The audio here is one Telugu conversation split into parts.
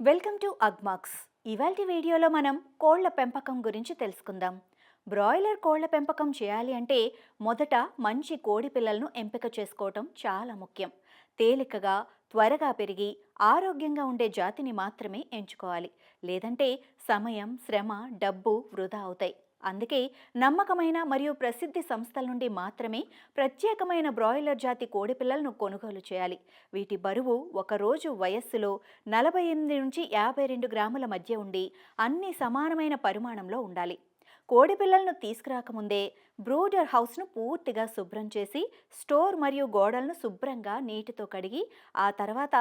Welcome to Agmax. ఇవాల్టి వీడియోలో మనం కోళ్ళ పెంపకం గురించి తెలుసుకుందాం. బ్రాయిలర్ కోళ్ళ పెంపకం చేయాలి అంటే మొదట మంచి కోడి పిల్లలను ఎంపిక చేసుకోవటం చాలా ముఖ్యం. తేలికగా త్వరగా పెరిగి ఆరోగ్యంగా ఉండే జాతిని మాత్రమే ఎంచుకోవాలి. లేదంటే సమయం శ్రమ డబ్బు వృధా అవుతాయి. అందుకే నమ్మకమైన మరియు ప్రసిద్ధి సంస్థల నుండి మాత్రమే ప్రత్యేకమైన బ్రాయిలర్ జాతి కోడిపిల్లలను కొనుగోలు చేయాలి. వీటి బరువు ఒకరోజు వయస్సులో నలభై ఎనిమిది నుంచి యాభై రెండు గ్రాముల మధ్య ఉండి అన్ని సమానమైన పరిమాణంలో ఉండాలి. కోడిపిల్లలను తీసుకురాకముందే బ్రూడర్ హౌస్ను పూర్తిగా శుభ్రం చేసి స్టోర్ మరియు గోడలను శుభ్రంగా నీటితో కడిగి ఆ తర్వాత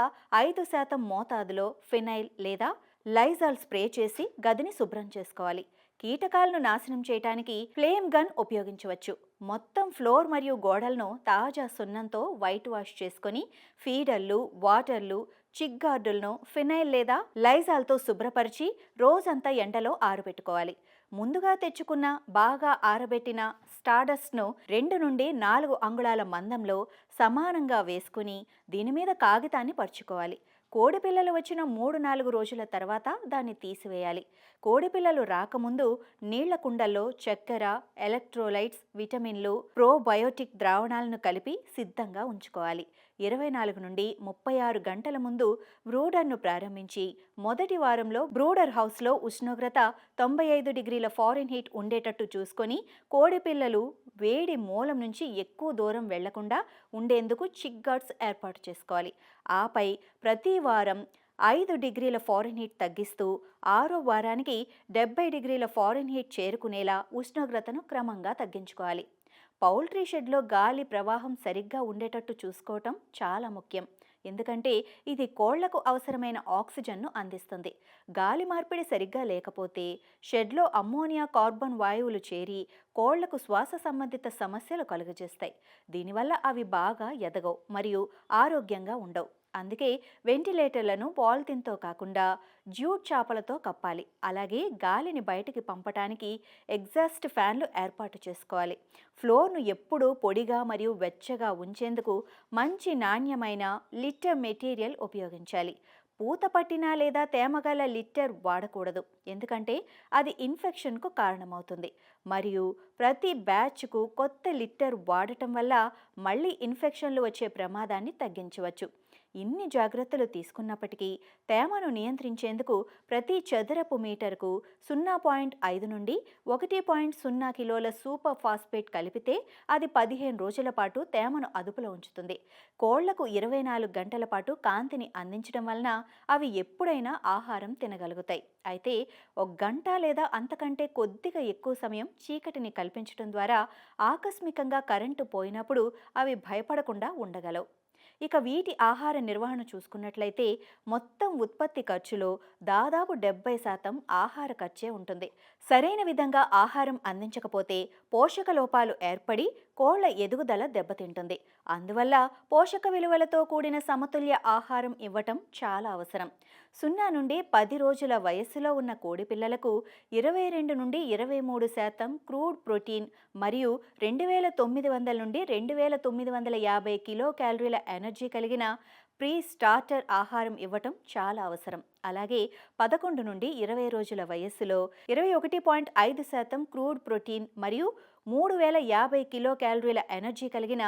ఐదు శాతం మోతాదులో ఫినైల్ లేదా లైజాల్ స్ప్రే చేసి గదిని శుభ్రం చేసుకోవాలి. కీటకాలను నాశనం చేయడానికి ఫ్లేమ్ గన్ ఉపయోగించవచ్చు. మొత్తం ఫ్లోర్ మరియు గోడలను తాజా సున్నంతో వైట్ వాష్ చేసుకొని ఫీడర్లు వాటర్లు చిగ్గార్డులను ఫినైల్ లేదా లైజాల్తో శుభ్రపరిచి రోజంతా ఎండలో ఆరబెట్టుకోవాలి. ముందుగా తెచ్చుకున్న బాగా ఆరబెట్టిన స్టాడస్ట్ను రెండు నుండి నాలుగు అంగుళాల మందంలో సమానంగా వేసుకుని దీని మీద కాగితాన్ని పరుచుకోవాలి. కోడిపిల్లలు వచ్చిన మూడు నాలుగు రోజుల తర్వాత దాన్ని తీసివేయాలి. కోడిపిల్లలు రాకముందు నీళ్ళ కుండల్లో చక్కెర ఎలక్ట్రోలైట్స్ విటమిన్లు ప్రోబయోటిక్ ద్రావణాలను కలిపి సిద్ధంగా ఉంచుకోవాలి. ఇరవై నాలుగు నుండి ముప్పై ఆరు గంటల ముందు బ్రూడర్ను ప్రారంభించి మొదటి వారంలో బ్రూడర్ హౌస్లో ఉష్ణోగ్రత తొంభై ఐదు డిగ్రీల ఫారెన్ హీట్ ఉండేటట్టు చూసుకొని కోడిపిల్లలు వేడి మూలం నుంచి ఎక్కువ దూరం వెళ్ళకుండా ఉండేందుకు చిక్ గార్డ్స్ ఏర్పాటు చేసుకోవాలి. ఆపై ప్రతి వారం ఐదు డిగ్రీల ఫారెన్ హీట్ తగ్గిస్తూ ఆరో వారానికి డెబ్బై డిగ్రీల ఫారెన్ హీట్ చేరుకునేలా ఉష్ణోగ్రతను క్రమంగా తగ్గించుకోవాలి. పౌల్ట్రీ షెడ్లో గాలి ప్రవాహం సరిగ్గా ఉండేటట్టు చూసుకోవటం చాలా ముఖ్యం. ఎందుకంటే ఇది కోళ్ళకు అవసరమైన ఆక్సిజన్ను అందిస్తుంది. గాలి మార్పిడి సరిగ్గా లేకపోతే షెడ్లో అమ్మోనియా కార్బన్ వాయువులు చేరి కోళ్ళకు శ్వాస సంబంధిత సమస్యలు కలుగజేస్తాయి. దీనివల్ల అవి బాగా ఎదగవు మరియు ఆరోగ్యంగా ఉండవు. అందుకే వెంటిలేటర్లను పాలిథిన్తో కాకుండా జ్యూట్ చాపలతో కప్పాలి. అలాగే గాలిని బయటికి పంపటానికి ఎగ్జాస్ట్ ఫ్యాన్లు ఏర్పాటు చేసుకోవాలి. ఫ్లోర్ను ఎప్పుడూ పొడిగా మరియు వెచ్చగా ఉంచేందుకు మంచి నాణ్యమైన లిటర్ మెటీరియల్ ఉపయోగించాలి. పూత పట్టిన లేదా తేమగల లిట్టర్ వాడకూడదు. ఎందుకంటే అది ఇన్ఫెక్షన్కు కారణమవుతుంది. మరియు ప్రతి బ్యాచ్కు కొత్త లిట్టర్ వాడటం వల్ల మళ్ళీ ఇన్ఫెక్షన్లు వచ్చే ప్రమాదాన్ని తగ్గించవచ్చు. ఇన్ని జాగ్రత్తలు తీసుకున్నప్పటికీ తేమను నియంత్రించేందుకు ప్రతి చదరపు మీటర్కు సున్నా పాయింట్ ఐదు నుండి ఒకటి పాయింట్ సున్నా కిలోల సూపర్ ఫాస్ఫేట్ కలిపితే అది పదిహేను రోజుల పాటు తేమను అదుపులో ఉంచుతుంది. కోళ్ళకు ఇరవై నాలుగు గంటల పాటు కాంతిని అందించడం వలన అవి ఎప్పుడైనా ఆహారం తినగలుగుతాయి. అయితే ఒక గంట లేదా అంతకంటే కొద్దిగా ఎక్కువ సమయం చీకటిని కల్పించడం ద్వారా ఆకస్మికంగా కరెంటు పోయినప్పుడు అవి భయపడకుండా ఉండగలవు. ఇక వీటి ఆహార నిర్వహణ చూసుకున్నట్లయితే మొత్తం ఉత్పత్తి ఖర్చులో దాదాపు డెబ్బై శాతం ఆహార ఖర్చే ఉంటుంది. సరైన విధంగా ఆహారం అందించకపోతే పోషక లోపాలు ఏర్పడి కోళ్ళ ఎదుగుదల దెబ్బతింటుంది. అందువల్ల పోషక విలువలతో కూడిన సమతుల్య ఆహారం ఇవ్వటం చాలా అవసరం. సున్నా నుండి పది రోజుల వయస్సులో ఉన్న కోడి పిల్లలకు ఇరవై రెండు నుండి ఇరవై మూడు శాతం క్రూడ్ ప్రోటీన్ మరియు రెండు వేల తొమ్మిది వందల నుండి రెండు వేల తొమ్మిది వందల యాభై కిలో క్యాలరీల ఎనర్జీ కలిగిన ప్రీ స్టార్టర్ ఆహారం ఇవ్వటం చాలా అవసరం. అలాగే పదకొండు నుండి ఇరవై రోజుల వయస్సులో ఇరవై ఒకటి పాయింట్ ఐదు శాతం క్రూడ్ ప్రోటీన్ మరియు మూడు వేల యాభై కిలో క్యాలరీల ఎనర్జీ కలిగిన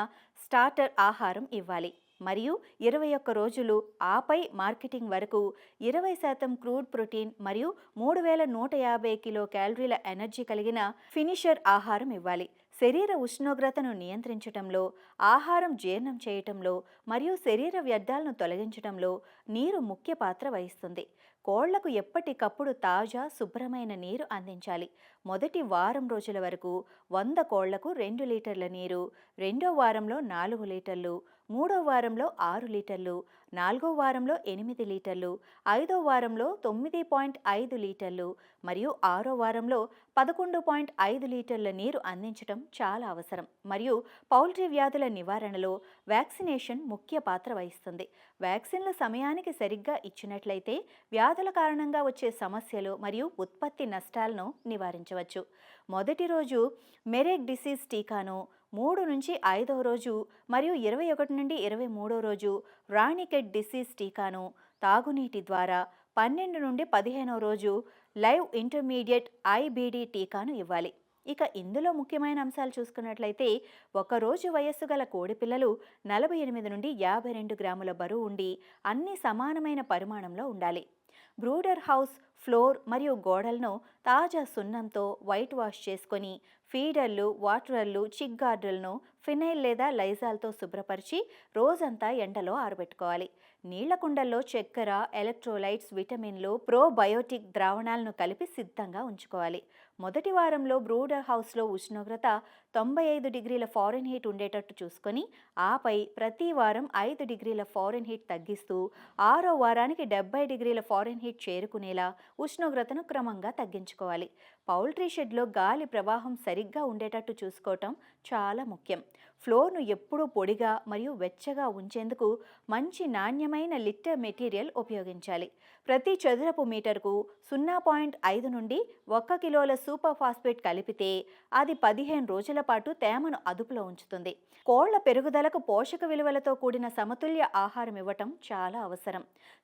స్టార్టర్ ఆహారం ఇవ్వాలి. మరియు ఇరవై ఒక్క రోజులు ఆపై మార్కెటింగ్ వరకు ఇరవై శాతం క్రూడ్ ప్రోటీన్ మరియు మూడు వేల నూట యాభై కిలో క్యాలరీల ఎనర్జీ కలిగిన ఫినిషర్ ఆహారం ఇవ్వాలి. శరీర ఉష్ణోగ్రతను నియంత్రించటంలో ఆహారం జీర్ణం చేయటంలో మరియు శరీర వ్యర్థాలను తొలగించటంలో నీరు ముఖ్య పాత్ర వహిస్తుంది. కోళ్ళకు ఎప్పటికప్పుడు తాజా శుభ్రమైన నీరు అందించాలి. మొదటి వారం రోజుల వరకు వంద కోళ్ళకు రెండు లీటర్ల నీరు రెండో వారంలో నాలుగు లీటర్లు మూడో వారంలో ఆరు లీటర్లు నాలుగో వారంలో ఎనిమిది లీటర్లు ఐదో వారంలో తొమ్మిది పాయింట్ ఐదు లీటర్లు మరియు ఆరో వారంలో పదకొండు పాయింట్ ఐదు లీటర్ల నీరు అందించడం చాలా అవసరం. మరియు పౌల్ట్రీ వ్యాధుల నివారణలో వ్యాక్సినేషన్ ముఖ్య పాత్ర వహిస్తుంది. వ్యాక్సిన్లు సమయానికి సరిగ్గా ఇచ్చినట్లయితే వ్యాధుల కారణంగా వచ్చే సమస్యలు మరియు ఉత్పత్తి నష్టాలను నివారించవచ్చు. మొదటి రోజు మెరేక్ డిసీజ్ టీకాను మూడు నుంచి ఐదవ రోజు మరియు ఇరవై ఒకటి నుండి ఇరవై మూడో రోజు రాణికెట్ డిసీజ్ టీకాను తాగునీటి ద్వారా పన్నెండు నుండి పదిహేనో రోజు లైవ్ ఇంటర్మీడియట్ ఐబీడీ టీకాను ఇవ్వాలి. ఇక ఇందులో ముఖ్యమైన అంశాలు చూసుకున్నట్లయితే ఒకరోజు వయస్సు గల కోడిపిల్లలు నలభై ఎనిమిది నుండి యాభై రెండు గ్రాముల బరువు ఉండి అన్ని సమానమైన పరిమాణంలో ఉండాలి. బ్రూడర్ హౌస్ ఫ్లోర్ మరియు గోడలను తాజా సున్నంతో వైట్ వాష్ చేసుకొని ఫీడర్లు వాటరర్లు చిక్ గార్డర్లను ఫినైల్ లేదా లైజాల్తో శుభ్రపరిచి రోజంతా ఎండలో ఆరబెట్టుకోవాలి. నీళ్ళ కుండల్లో చక్కెర ఎలక్ట్రోలైట్స్ విటమిన్లు ప్రోబయోటిక్ ద్రావణాలను కలిపి సిద్ధంగా ఉంచుకోవాలి. మొదటి వారంలో బ్రూడర్ హౌస్లో ఉష్ణోగ్రత తొంభై ఐదు డిగ్రీల ఫారెన్ హీట్ ఉండేటట్టు చూసుకొని ఆపై ప్రతి వారం ఐదు డిగ్రీల ఫారెన్ హీట్ తగ్గిస్తూ ఆరో వారానికి డెబ్బై డిగ్రీల ఫారెన్ హీట్ చేరుకునేలా ఉష్ణోగ్రతను క్రమంగా తగ్గించుకోవాలి. పౌల్ట్రీ షెడ్లో గాలి ప్రవాహం సరిగ్గా ఉండేటట్టు చూసుకోవటం చాలా ముఖ్యం. ఫ్లోర్ను ఎప్పుడూ పొడిగా మరియు వెచ్చగా ఉంచేందుకు మంచి నాణ్యమైన లిట్టర్ మెటీరియల్ ఉపయోగించాలి. ప్రతి చదరపు మీటర్కు సున్నా పాయింట్ ఐదు నుండి ఒక్క కిలోల సూపర్ ఫాస్ఫేట్ కలిపితే అది పదిహేను రోజుల పాటు తేమను అదుపులో ఉంచుతుంది. కోళ్ళ పెరుగుదలకు పోషక విలువలతో కూడిన సమతుల్య ఆహారం ఇవ్వటం చాలా అవసరం.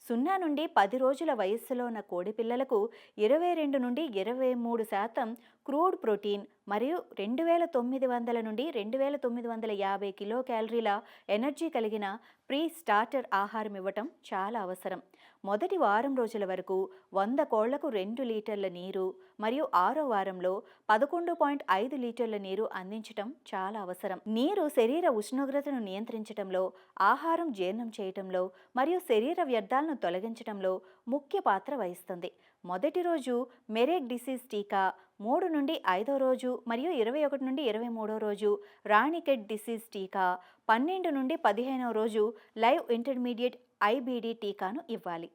సున్నా నుండి పది రోజుల వయస్సులో ఉన్న కోడి పిల్లలకు ఇరవై రెండు నుండి ఇరవై మూడు శాతం క్రూడ్ ప్రోటీన్ మరియు రెండు వేల తొమ్మిది వందల నుండి రెండు వేల తొమ్మిది వందల యాభై కిలో క్యాలరీల ఎనర్జీ కలిగిన ప్రీ స్టార్టర్ ఆహారం ఇవ్వటం చాలా అవసరం. మొదటి వారం రోజుల వరకు వంద కోళ్ళకు రెండు లీటర్ల నీరు మరియు ఆరో వారంలో పదకొండు పాయింట్ ఐదు లీటర్ల నీరు అందించటం చాలా అవసరం. నీరు శరీర ఉష్ణోగ్రతను నియంత్రించటంలో ఆహారం జీర్ణం చేయటంలో మరియు శరీర వ్యర్థాలను తొలగించటంలో ముఖ్య పాత్ర వహిస్తుంది. మొదటి రోజు మెరేక్ డిసీజ్ టీకా మూడు నుండి ఐదో రోజు మరియు ఇరవై ఒకటి నుండి ఇరవై మూడో రోజు రాణికెట్ డిసీజ్ టీకా పన్నెండు నుండి పదిహేనవ రోజు లైవ్ ఇంటర్మీడియట్ ఐబీడీ టీకాను ఇవ్వాలి.